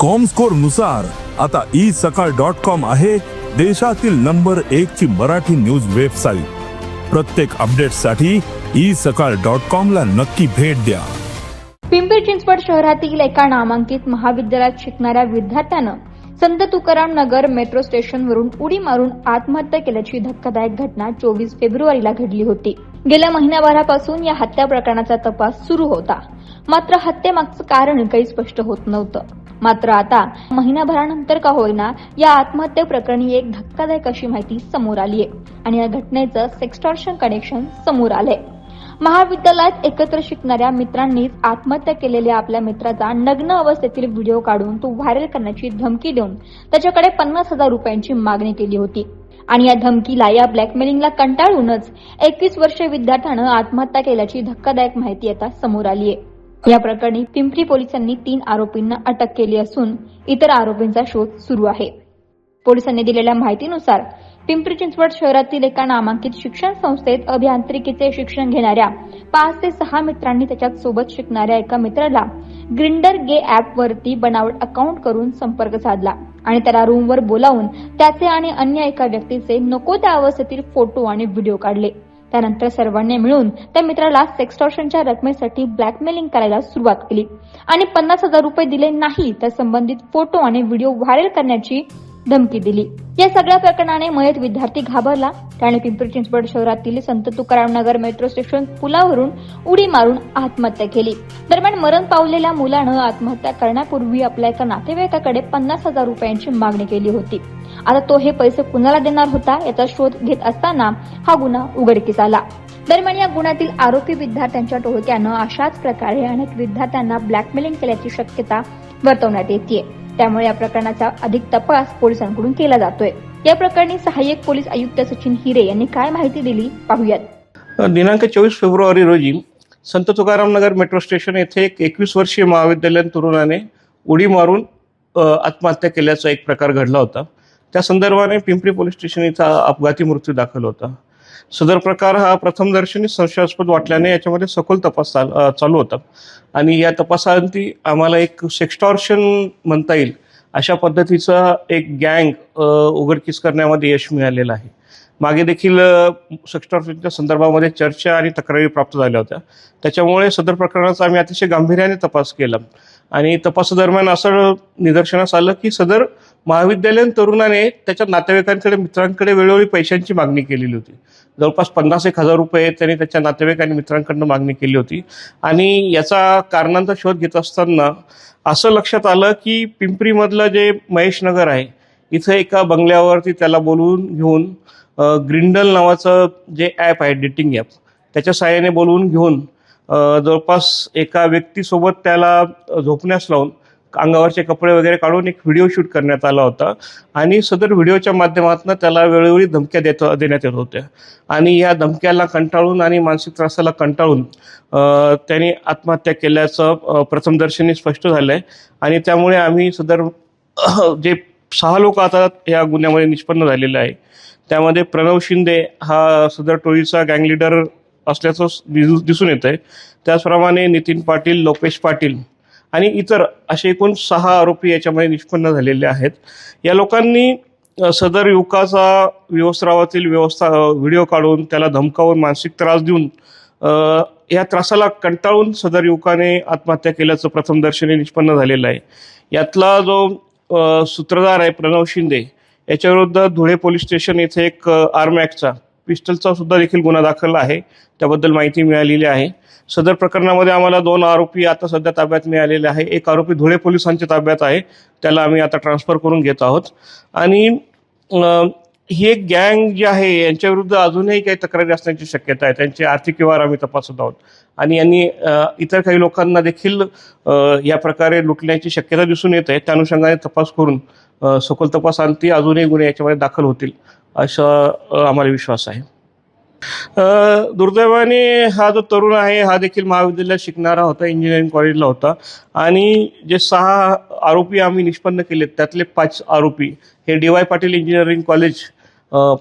कॉमस्कोरनुसार आता ई सकाळ dot com आहे देशातील नंबर एक ची मराठी न्यूज वेबसाईट प्रत्येक अपडेटसाठी ई सकाळ डॉट कॉम ला नक्की भेट द्या. पिंपरी चिंचवड शहरातील एका नामांकित महाविद्यालयात शिकणाऱ्या विद्यार्थ्यानं संत तुकाराम नगर मेट्रो स्टेशनवरून उडी मारून आत्महत्या केल्याची धक्कादायक घटना चोवीस फेब्रुवारीला घडली होती. गेल्या महिन्याभरापासून या हत्या प्रकरणाचा तपास सुरू होता. मात्र हत्येमागचं कारण काही स्पष्ट होत नव्हतं. मात्र आता महिनाभरानंतर का होईना या आत्महत्या प्रकरणी एक धक्कादायक अशी माहिती समोर आली आहे आणि या घटनेचं सेक्स्टॉर्शन कनेक्शन समोर आलंय. महाविद्यालयात एकत्र शिकणाऱ्या मित्रांनीच आत्महत्या केलेल्या आपल्या मित्राचा नग्न अवस्थेतील व्हिडिओ काढून तो व्हायरल करण्याची धमकी देऊन त्याच्याकडे पन्नास हजार रुपयांची मागणी केली होती. आणि या धमकीला या ब्लॅकमेलिंगला कंटाळूनच एकवीस वर्षीय विद्यार्थ्यानं आत्महत्या केल्याची धक्कादायक माहिती आता समोर आली आहे या प्रकरणी पिंपरी पोलिसांनी तीन आरोपींना अटक केली असून इतर आरोपींचा शोध सुरू आहे. पोलिसांनी दिलेल्या माहितीनुसार पिंपरी चिंचवड शहरातील एका नामांकित शिक्षण संस्थेत अभियांत्रिकीचे शिक्षण घेणाऱ्या पाच ते सहा मित्रांनी त्याच्यात सोबत शिकणाऱ्या एका मित्राला ग्रिंडर गे ऍप वरती बनावट अकाउंट करून संपर्क साधला आणि त्याला रूमवर बोलावून त्याचे आणि अन्य एका व्यक्तीचे नको त्या अवस्थेतील फोटो आणि व्हिडिओ काढले. त्यानंतर सर्वांनी मिळून त्या मित्राला सेक्स्टॉर्शनच्या रकमेसाठी ब्लॅकमेलिंग करायला सुरुवात केली. आणि पन्नास हजार रुपये दिले नाही तर संबंधित फोटो आणि व्हिडिओ व्हायरल करण्याची धमकी दिली. या सगळ्या प्रकरणाने मयत विद्यार्थी घाबरला. त्याने पिंपरी चिंचवड शहरातील संत तुकाराम नगर मेट्रो स्टेशन पुलावरून उडी मारून आत्महत्या केली. दरम्यान मरण पावलेल्या मुलानं आत्महत्या करण्यापूर्वी आपल्या एका नातेवाईकाकडे पन्नास हजार रुपयांची मागणी केली होती. आता तो हे पैसे कुणाला देणार होता याचा शोध घेत असताना हा गुन्हा उघडकीस आला. दरम्यान या गुन्ह्यातील आरोपी विद्यार्थ्यांच्या टोळक्यानं अशाच प्रकारे अनेक विद्यार्थ्यांना ब्लॅकमेलिंग केल्याची शक्यता वर्तवण्यात येते त्यामुळे या प्रकरणाचा अधिक तपास पोलिसांकडून केला जातोय. या प्रकरणी सहाय्यक पोलीस आयुक्त सचिन हिरे यांनी काय माहिती दिली पाहूयात. दिनांक चोवीस फेब्रुवारी रोजी संत तुकाराम नगर मेट्रो स्टेशन येथे एक एकवीस वर्षीय महाविद्यालयीन तरुणाने उडी मारून आत्महत्या केल्याचा एक प्रकार घडला होता. त्या संदर्भाने पिंपरी पोलीस स्टेशन इथं अपघाती मृत्यू दाखल होता. सदर प्रकार हा प्रथमदर्शनी संशयास्पद वाटल्याने याच्यामध्ये सखोल तपास चालू होता आणि या तपासांती आम्हाला एक सेक्स्टॉर्शन म्हणता येईल अशा पद्धतीचा एक गँग उघडकीस करण्यामध्ये यश मिळालेलं आहे. मागे देखील सेक्स्टॉर्शनच्या संदर्भामध्ये चर्चा आणि तक्रारी प्राप्त झाल्या होत्या. त्याच्यामुळे सदर प्रकरणाचा आम्ही अतिशय गांभीर्याने तपास केला. आणि तपासादरम्यान असं निदर्शनास आलं की सदर महाविद्यालयीन तरुणाने त्याच्या नातेवाईकांकडे मित्रांकडे वेळोवेळी पैशांची मागणी केलेली होती. जवळपास पन्नास एक हजार रुपये त्यांनी त्याच्या नातेवाईक आणि मित्रांकडनं मागणी केली होती. आणि याचा कारणांचा शोध घेत असताना असं लक्षात आलं की पिंपरीमधलं जे महेश नगर आहे इथं एका बंगल्यावरती त्याला बोलवून घेऊन ग्रिंडल नावाचं जे ॲप आहे डेटिंग ॲप त्याच्या सहाय्याने बोलवून घेऊन जवळपास एका व्यक्तीसोबत त्याला झोपण्यास लावून अंगावरचे कपडे वगैरे काढून एक व्हिडिओ शूट करण्यात आला होता. आणि सदर व्हिडिओच्या माध्यमातून त्याला वेळोवेळी धमक्या देत देण्यात येत होत्या. आणि या धमक्याला कंटाळून आणि मानसिक त्रासाला कंटाळून त्याने आत्महत्या केल्याचं प्रथमदर्शनी स्पष्ट झालं आहे आणि त्यामुळे आम्ही सदर जे सहा लोक आता या गुन्ह्यामध्ये निष्पन्न झालेले आहे. त्यामध्ये प्रणव शिंदे हा सदर टोळीचा गँग लिडर असल्याचं दिसू- दिसून येत आहे त्याचप्रमाणे नितीन पाटील लोकेश पाटील आणि इतर असे एकूण सहा आरोपी याच्यामध्ये निष्पन्न झालेले आहेत. या लोकांनी सदर युवकाचा व्यवस्रावातील व्यवस्था व्हिडिओ काढून त्याला धमकावून मानसिक त्रास देऊन या त्रासाला कंटाळून सदर युवकाने आत्महत्या केल्याचं प्रथमदर्शनी निष्पन्न झालेलं आहे. यातला जो सूत्रधार आहे प्रणव शिंदे याच्याविरुद्ध धुळे पोलीस स्टेशन येथे एक आर्म ॲक्टचा पिस्टलचा सुद्धा देखील गुन्हा दाखल आहे. त्याबद्दल माहिती मिळालेली आहे. सदर प्रकरणामध्ये आम्हाला दोन आरोपी आता सध्या ताब्यात मिळालेले आहे. एक आरोपी धुळे पोलिसांच्या ताब्यात आहे. त्याला आम्ही आता ट्रान्सफर करून घेत आहोत. आणि ही एक गँग जी आहे यांच्याविरुद्ध अजूनही काही तक्रारी असण्याची शक्यता आहे. त्यांचे आर्थिक व्यवहार आम्ही तपासत आहोत. आणि यांनी इतर काही लोकांना देखील या प्रकारे लुटण्याची शक्यता दिसून येत आहे. त्या अनुषंगाने तपास करून सखोल तपासांती अजूनही गुन्हे याच्यामध्ये दाखल होतील. असा आम्हाला विश्वास आहे. दुर्दैवाने हा जो तरुण आहे हा देखील महाविद्यालयात शिकणारा होता इंजिनिअरिंग कॉलेजला होता. आणि जे सहा आरोपी आम्ही निष्पन्न केलेत त्यातले पाच आरोपी हे D Y Patil engineering college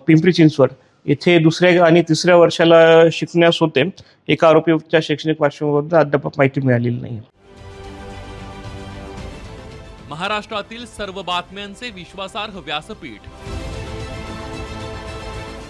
Pimpri Chinchwad येथे दुसऱ्या आणि तिसऱ्या वर्षाला शिकण्यास होते. एका आरोपीच्या शैक्षणिक पार्श्वभूमीवर अद्याप माहिती मिळालेली नाही. महाराष्ट्रातील सर्व बातम्यांचे विश्वासार्ह व्यासपीठ